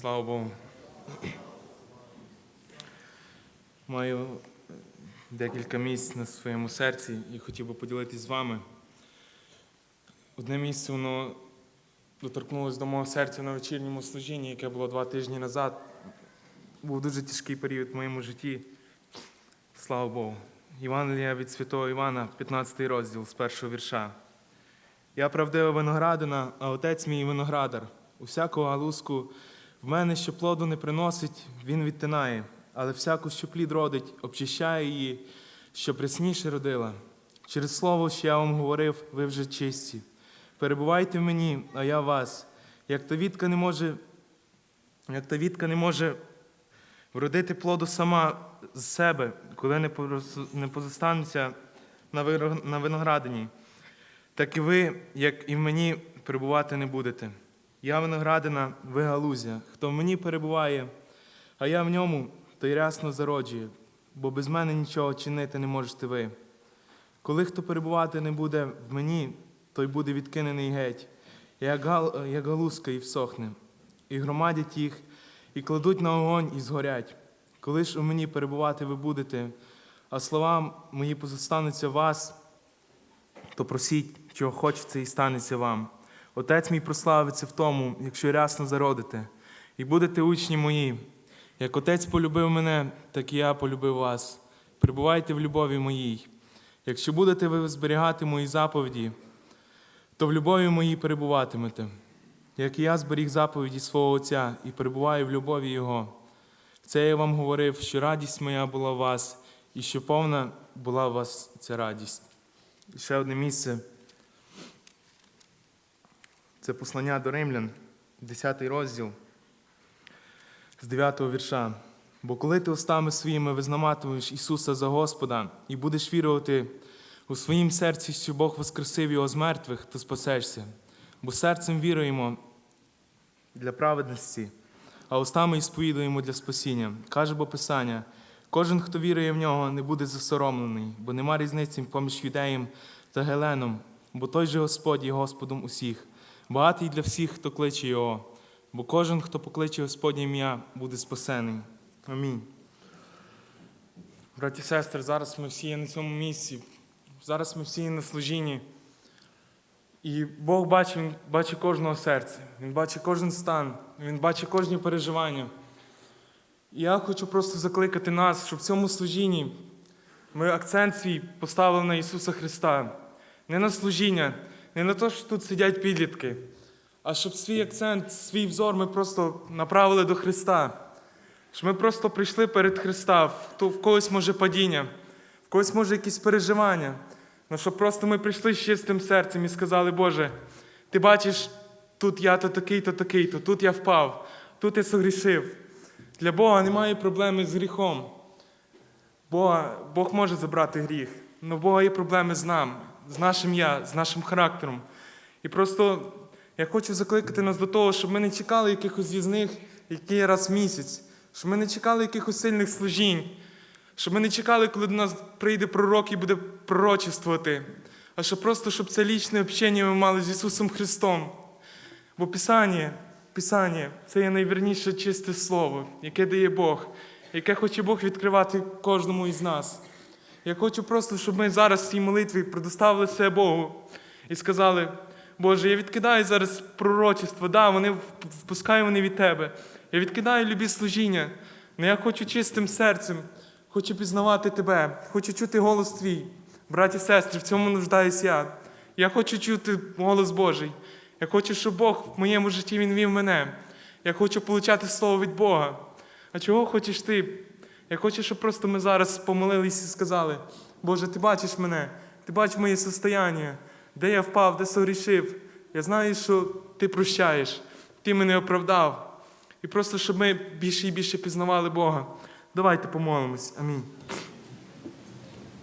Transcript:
Слава Богу. Маю декілька місць на своєму серці і хотів би поділитись з вами. Одне місце воно доторкнулося до мого серця на вечірньому служінні, яке було два тижні назад. Був дуже тяжкий період в моєму житті. Слава Богу. Євангелія від святого Івана, 15 розділ з першого вірша. Я правдива виноградина, а отець мій виноградар. Усяку галузку в мене, що плоду не приносить, він відтинає, але всяку, що плід родить, обчищає її, що пресніше родила. Через слово, що я вам говорив, ви вже чисті. Перебувайте в мені, а я вас. Як та вітка не може, як та вітка не може вродити плоду сама з себе, коли не позостанеться на виноградині, так і ви, як і в мені, перебувати не будете. Я виноградина, ви галузя. Хто в мені перебуває, а я в ньому, той рясно зароджує, бо без мене нічого чинити не можете ви. Коли хто перебувати не буде в мені, той буде відкинений геть, як, гал, як галузка і всохне, і громадять їх, і кладуть на огонь, і згорять. Коли ж у мені перебувати ви будете, а слова мої позостануться вас, то просіть, чого хочеться, і станеться вам. Отець мій прославиться в тому, якщо рясно зародите, і будете учні мої. Як отець полюбив мене, так і я полюбив вас. Прибувайте в любові моїй. Якщо будете ви зберігати мої заповіді, то в любові моїй перебуватимете. Як і я зберіг заповіді свого Отця і перебуваю в любові Його. Це я вам говорив, що радість моя була в вас, і що повна була у вас ця радість. І ще одне місце. Це послання до римлян, 10 розділ з 9 вірша. Бо коли ти устами своїми визнаватимеш Ісуса за Господа і будеш вірувати у своїм серці, що Бог воскресив Його з мертвих, то спасешся. Бо серцем віруємо для праведності, а устами і сповідуємо для спасіння. Каже бо Писання, кожен, хто вірує в нього, не буде засоромлений, бо нема різниці поміж юдеєм та Геленом, бо той же Господь є Господом усіх, багатий для всіх, хто кличе Його, бо кожен, хто покличе Господнє ім'я, буде спасений. Амінь. Браті і сестри, зараз ми всі є на цьому місці, зараз ми всі є на служінні. І Бог бачить, Він бачить кожного серця, Він бачить кожен стан, Він бачить кожні переживання. І я хочу просто закликати нас, щоб в цьому служінні ми акцент свій поставили на Ісуса Христа. Не на служіння, не на те, що тут сидять підлітки, а щоб свій акцент, свій взор ми просто направили до Христа. Щоб ми просто прийшли перед Христа, то- в когось може падіння, в когось може якісь переживання. Ну, щоб просто ми прийшли з чистим серцем і сказали, Боже, ти бачиш, тут я то такий, то такий, то тут я впав, тут я согрішив. Для Бога немає проблеми з гріхом. Бога, Бог може забрати гріх, але в Бога є проблеми з нами, з нашим я, з нашим характером. І просто я хочу закликати нас до того, щоб ми не чекали якихось з'їзних, які є раз в місяць, щоб ми не чекали якихось сильних служінь, щоб ми не чекали, коли до нас прийде пророк і буде пророчествувати, а щоб просто щоб це лічне общення ми мали з Ісусом Христом. Бо Писання, Писання це є найвірніше чисте слово, яке дає Бог, яке хоче Бог відкривати кожному із нас. Я хочу просто, щоб ми зараз в цій молитві предоставили себе Богу і сказали, Боже, я відкидаю зараз пророчество, да, вони впускаю вони від Тебе. Я відкидаю любі служіння, але я хочу чистим серцем, хочу пізнавати Тебе, хочу чути голос Твій. Браті і сестри, в цьому нуждаюсь я. Я хочу чути голос Божий. Я хочу, щоб Бог в моєму житті Він вів мене. Я хочу получати слово від Бога. А чого хочеш ти? Я хочу, щоб просто ми зараз помолились і сказали: Боже, ти бачиш мене, ти бачиш моє состояння, де я впав, де согрішив. Я знаю, що ти прощаєш, ти мене оправдав. І просто щоб ми більше і більше пізнавали Бога. Давайте помолимось. Амінь.